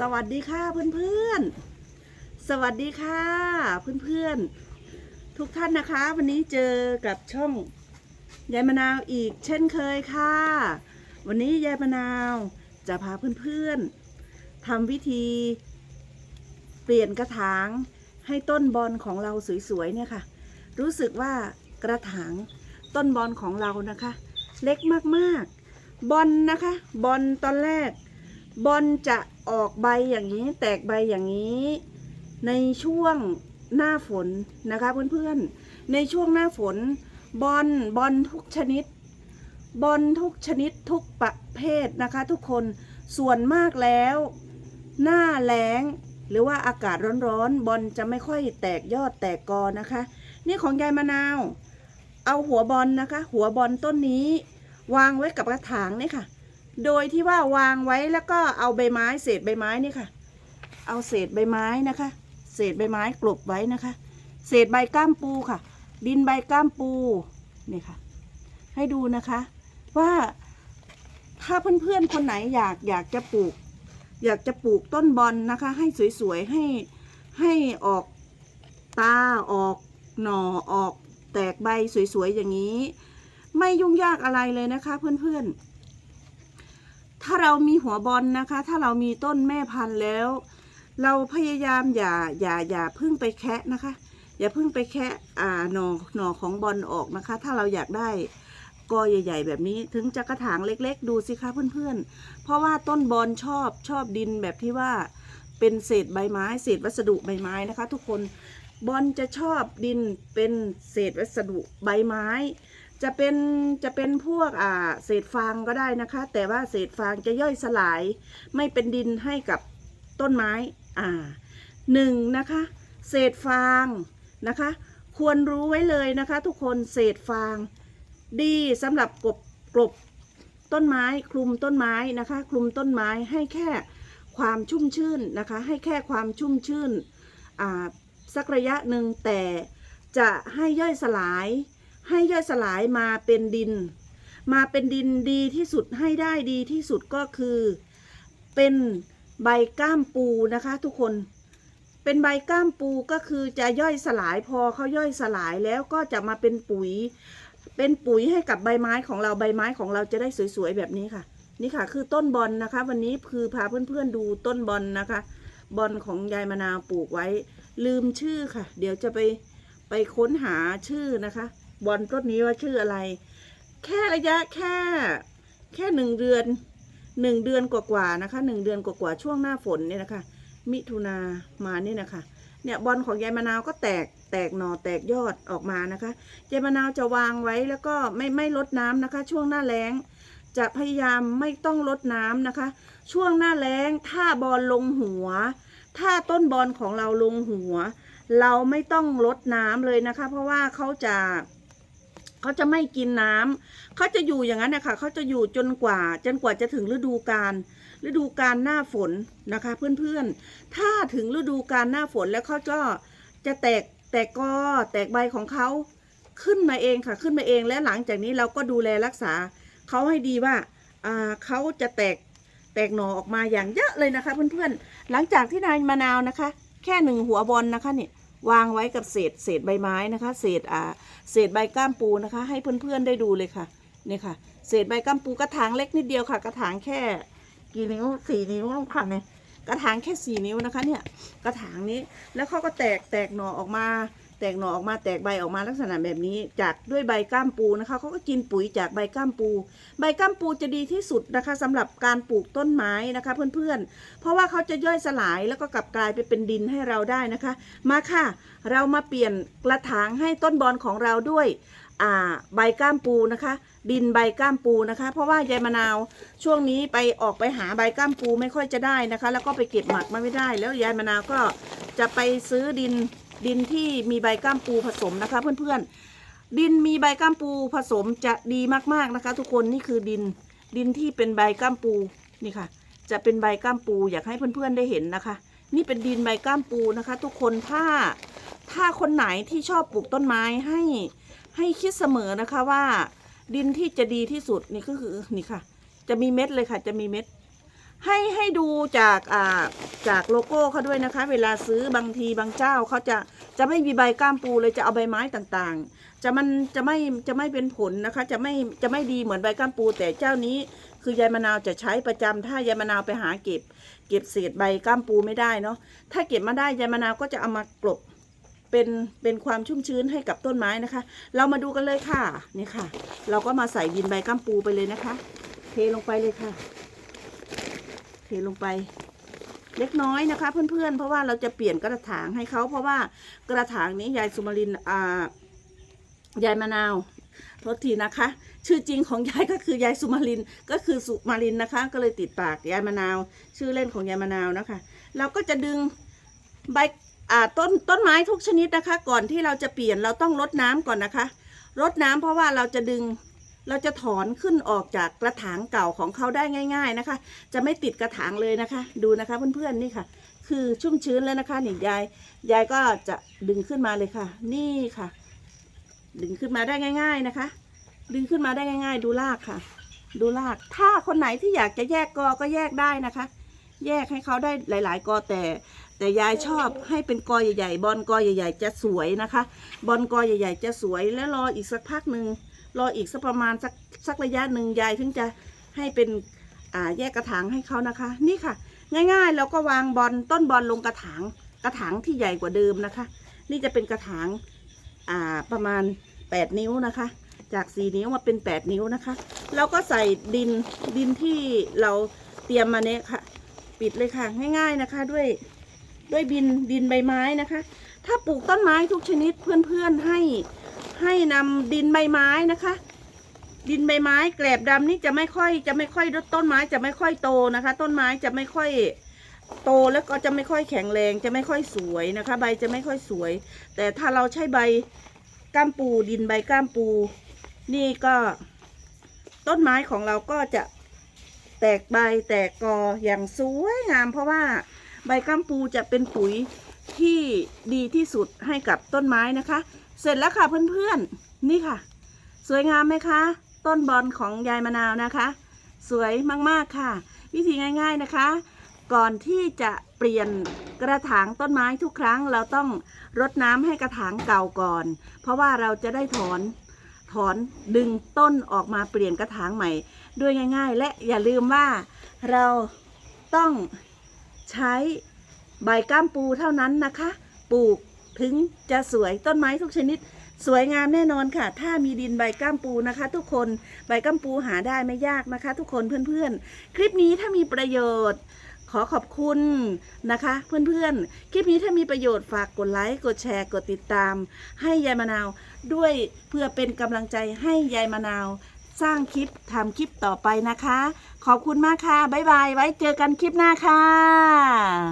สวัสดีค่ะเพื่อนๆ สวัสดีค่ะเพื่อนๆ ทุกท่านนะคะ วันนี้เจอกับช่องยายมะนาวอีกเช่นเคยค่ะ วันนี้ยายมะนาวจะพาเพื่อนๆทำวิธี เปลี่ยนกระถางให้ต้นบอลของเราสวยๆเนี่ยค่ะ รู้สึกว่ากระถางต้นบอลของเรานะคะ เล็กมากๆ บอลนะคะ บอลตอนแรก บอลจะ ออกใบอย่างนี้แตกใบอย่างนี้ ในช่วงหน้าฝนนะคะเพื่อนๆ ในช่วงหน้าฝน บอลบอลทุกชนิด บอลทุกชนิดทุกประเภทนะคะ ทุกคนส่วนมากแล้ว หน้าแล้งหรือว่าอากาศร้อนๆบอลจะไม่ค่อยแตกยอดแตกกอนะคะ นี่ของยายมะนาว เอาหัวบอลนะคะ หัวบอลต้นนี้ วางไว้กับกระถางนี่ค่ะ โดยที่ว่าวางไว้แล้วก็เอาใบไม้เศษใบไม้นี่ค่ะ เอาเศษใบไม้นะคะ เศษใบไม้กลบไว้นะคะ เศษใบก้ามปูค่ะ ดินใบก้ามปูนี่ค่ะ ให้ดูนะคะว่าถ้าเพื่อนๆคนไหนอยากอยากจะปลูก อยากจะปลูกต้นบอลนะคะ ให้สวยๆให้ให้ออกตาออกหน่อออกแตกใบสวยๆอย่างนี้ ไม่ยุ่งยากอะไรเลยนะคะ เพื่อนๆ ถ้าเรามีหัวบอลนะคะ ถ้าเรามีต้นแม่พันธุ์แล้ว เราพยายามอย่าอย่าอย่าพึ่งไปแคะนะคะ อย่าพึ่งไปแคะอ่าหน่อหน่อของบอลออกนะคะ ถ้าเราอยากได้กอใหญ่ ๆ แบบนี้ถึงจะกระถางเล็ก ๆ ดูสิคะเพื่อนๆ เพราะว่าต้นบอลชอบชอบดินแบบที่ว่าเป็นเศษใบไม้เศษวัสดุใบไม้นะคะ ทุกคนบอลจะชอบดินเป็นเศษวัสดุใบไม้ จะเป็นจะเป็นพวกอ่าเศษฟางก็ได้นะคะ แต่ว่าเศษฟางจะย่อยสลาย ไม่เป็นดินให้กับต้นไม้อ่าหนึ่งนะคะ เศษฟางนะคะ ควรรู้ไว้เลยนะคะ ทุกคนเศษฟางดีสำหรับกบกลบต้นไม้คลุมต้นไม้นะคะ คลุมต้นไม้ให้แค่ความชุ่มชื่นนะคะ ให้แค่ความชุ่มชื่นอ่าสักระยะหนึ่งแต่จะให้ย่อยสลาย ให้ย่อยสลายมาเป็นดิน มาเป็นดินดีที่สุดให้ได้ดีที่สุดก็คือ เป็นใบก้ามปูนะคะ ทุกคนเป็นใบก้ามปูก็คือจะย่อยสลายพอเขาย่อยสลายแล้วก็จะมาเป็นปุ๋ย เป็นปุ๋ยให้กับใบไม้ของเราใบไม้ของเราจะได้สวยๆแบบนี้ค่ะ นี่ค่ะคือต้นบอลนะคะ วันนี้คือพาเพื่อนๆดูต้นบอลนะคะ บอลของยายมะนาวปลูกไว้ ลืมชื่อค่ะ เดี๋ยวจะไปไปค้นหาชื่อนะคะ บอลต้นนี้ว่าชื่ออะไร แค่ระยะแค่ แค่หนึ่งเดือนหนึ่งเดือนกว่าๆนะคะหนึ่งเดือนกว่าๆช่วงหน้าฝนเนี่ยนะคะ มิถุนามาเนี่ยนะคะ เนี่ยบอลของยายมะนาวก็แตกแตกหน่อแตกยอดออกมานะคะยายมะนาวจะวางไว้แล้วก็ไม่ไม่ลดน้ำนะคะ ช่วงหน้าแล้ง จะพยายามไม่ต้องลดน้ำนะคะ ช่วงหน้าแล้งถ้าบอลลงหัว ถ้าต้นบอลของเราลงหัว เราไม่ต้องลดน้ำเลยนะคะ เพราะว่าเขาจะ เขาจะไม่กินน้ำเขาจะอยู่อย่างนั้นนะคะเขาจะอยู่จนกว่า จนกว่าจะถึงฤดูกาลฤดูกาลหน้าฝนนะคะ เพื่อนๆ ถ้าถึงฤดูกาลหน้าฝนแล้วเขาก็จะแตกแตกกอแตกใบของเขาขึ้นมาเองค่ะขึ้นมาเองและหลังจากนี้เราก็ดูแลรักษาเขาให้ดีว่าอ่าเขาจะแตกแตกหน่อออกมาอย่างเยอะเลยนะคะ เพื่อนๆ หลังจากที่นายมะนาวนะคะ แค่หนึ่งหัวบอลนะคะเนี่ย วางไว้กับเศษเศษใบไม้นะคะ เศษอ่าเศษใบก้ามปูนะคะ ให้เพื่อนๆได้ดูเลยค่ะนี่ค่ะ เศษใบก้ามปูกระถางเล็กนิดเดียวค่ะ กระถางแค่กี่นิ้วสี่นิ้วค่ะเนี่ยกระถางแค่สี่นิ้วนะคะเนี่ยกระถางนี้แล้วเขาก็แตกแตกหน่อออกมา ตกหน่อออกมาแตกใบออกมาลักษณะแบบนี้ จากด้วยใบก้ามปูนะคะเขาก็กินปุ๋ยจากใบก้ามปู ใบก้ามปูจะดีที่สุดนะคะสำหรับการปลูกต้นไม้นะคะ เพื่อนๆ เพราะว่าเขาจะย่อยสลายแล้วก็กลับกลายไปเป็นดินให้เราได้นะคะ มาค่ะ เรามาเปลี่ยนกระถางให้ต้นบอลของเราด้วยใบก้ามปูนะคะ ดินใบก้ามปูนะคะ เพราะว่ายายมะนาวช่วงนี้ไปออกไปหาใบก้ามปูไม่ค่อยจะได้นะคะ แล้วก็ไปเก็บหมักมาไม่ได้ แล้วยายมะนาวก็จะไปซื้อดิน ดินที่มีใบก้ามปูผสมนะคะ เพื่อนๆ ดินมีใบก้ามปูผสมจะดีมากๆนะคะ ทุกคนนี่คือดินดินที่เป็นใบก้ามปูนี่ค่ะ จะเป็นใบก้ามปูอยากให้เพื่อนๆได้เห็นนะคะ นี่เป็นดินใบก้ามปูนะคะ ทุกคนถ้าถ้าคนไหนที่ชอบปลูกต้นไม้ให้ให้คิดเสมอนะคะว่า ดินที่จะดีที่สุดนี่ก็คือนี่ค่ะ จะมีเม็ดเลยค่ะ จะมีเม็ด ให้ให้ดูจากอ่าจากโลโก้เขาด้วยนะคะ เวลาซื้อบางทีบางเจ้าเขาจะจะไม่มีใบก้ามปูเลยจะเอาใบไม้ต่างๆ จะมันจะไม่จะไม่เป็นผลนะคะ จะไม่จะไม่ดีเหมือนใบก้ามปู แต่เจ้านี้คือยายมะนาวจะใช้ประจำถ้ายายมะนาวไปหาเก็บ เก็บเศษใบก้ามปูไม่ได้เนาะถ้าเก็บมาได้ยายมะนาวก็จะเอามากลบเป็นเป็นความชุ่มชื้นให้กับต้นไม้นะคะ เรามาดูกันเลยค่ะนี่ค่ะ เราก็มาใส่ดินใบก้ามปูไปเลยนะคะ เทลงไปเลยค่ะ ลงไป เล็กน้อยนะคะ เพื่อนๆ เพราะว่าเราจะเปลี่ยนกระถางให้เขาเพราะว่ากระถางนี้ยายสุมารินอ่ายายมะนาวโทษทีนะคะ ชื่อจริงของยายก็คือยายสุมารินก็คือสุมารินนะคะ ก็เลยติดปากยายมะนาว ชื่อเล่นของยายมะนาวนะคะ เราก็จะดึงใบอ่าต้นต้นไม้ทุกชนิดนะคะ ก่อนที่เราจะเปลี่ยนเราต้องรดน้ำก่อนนะคะรดน้ำเพราะว่าเราจะดึง เราจะถอนขึ้นออกจากกระถางเก่าของเขาได้ง่าย ๆนะคะ จะไม่ติดกระถางเลยนะคะ ดูนะคะเพื่อนๆนี่ค่ะ คือชุ่มชื้นแล้วนะคะนี่ยายยายก็จะดึงขึ้นมาเลยค่ะ นี่ค่ะ ดึงขึ้นมาได้ง่าย ๆนะคะ ดึงขึ้นมาได้ง่าย ๆ ดูรากค่ะ ดูราก ถ้าคนไหนที่อยากจะแยกกอก็แยกได้นะคะ แยกให้เขาได้หลาย ๆ กอแต่แต่ยายชอบให้เป็นกอใหญ่ๆ บอลกอใหญ่ ๆ จะสวยนะคะ บอลกอใหญ่ ๆ จะสวยแล้วรออีกสักพักหนึ่ง รออีกสักประมาณสักสักระยะหนึ่งยายถึงจะให้เป็นอ่าแยกกระถางให้เขานะคะ นี่ค่ะ ง่ายๆเราก็วางบอลต้นบอลลงกระถางกระถางที่ใหญ่กว่าเดิมนะคะ นี่จะเป็นกระถางอ่าประมาณ 8 นิ้วนะคะ จาก 4 นิ้วมาเป็น 8 นิ้วนะคะเราก็ใส่ดินดินที่เราเตรียมมาเนี่ยค่ะ ปิดเลยค่ะ ง่าย ๆนะคะ ด้วยด้วยบินดินใบไม้นะคะ ถ้าปลูกต้นไม้ทุกชนิดเพื่อนๆให้ ให้นำดินใบไม้นะคะ ดินใบไม้แกลบดำนี่จะไม่ค่อย จะไม่ค่อยต้นไม้จะไม่ค่อยโตนะคะ ต้นไม้จะไม่ค่อยโตแล้วก็จะไม่ค่อยแข็งแรงจะไม่ค่อยสวยนะคะ ใบจะไม่ค่อยสวย แต่ถ้าเราใช้ใบก้ามปูดินใบก้ามปู นี่ก็ต้นไม้ของเราก็จะแตกใบแตกกออย่างสวยงาม เพราะว่าใบก้ามปูจะเป็นปุ๋ยที่ดีที่สุดให้กับต้นไม้นะคะ เสร็จแล้วค่ะเพื่อนๆ นี่ค่ะ สวยงามไหมคะ ต้นบอลของยายมะนาวนะคะ สวยมากๆค่ะ วิธีง่ายๆนะคะ ก่อนที่จะเปลี่ยนกระถางต้นไม้ทุกครั้งเราต้องรดน้ำให้กระถางเก่าก่อน เพราะว่าเราจะได้ถอนถอนดึงต้นออกมาเปลี่ยนกระถางใหม่ด้วยง่าย ๆ และอย่าลืมว่าเราต้องใช้ใบก้ามปูเท่านั้นนะคะ ปลูก ถึงจะสวยต้นไม้ทุกชนิด สวยงามแน่นอนค่ะ ถ้ามีดินใบก้ามปูนะคะ ทุกคนใบก้ามปูหาได้ไม่ยากนะคะ ทุกคนเพื่อนๆ คลิปนี้ถ้ามีประโยชน์ขอขอบคุณนะคะ เพื่อนๆ คลิปนี้ถ้ามีประโยชน์ฝากกดไลค์กดแชร์กดติดตาม ให้ยายมะนาวด้วยเพื่อเป็นกำลังใจให้ยายมะนาว สร้างคลิปทำคลิปต่อไปนะคะ ขอบคุณมากค่ะ บ๊ายบาย ไว้เจอกันคลิปหน้าค่ะ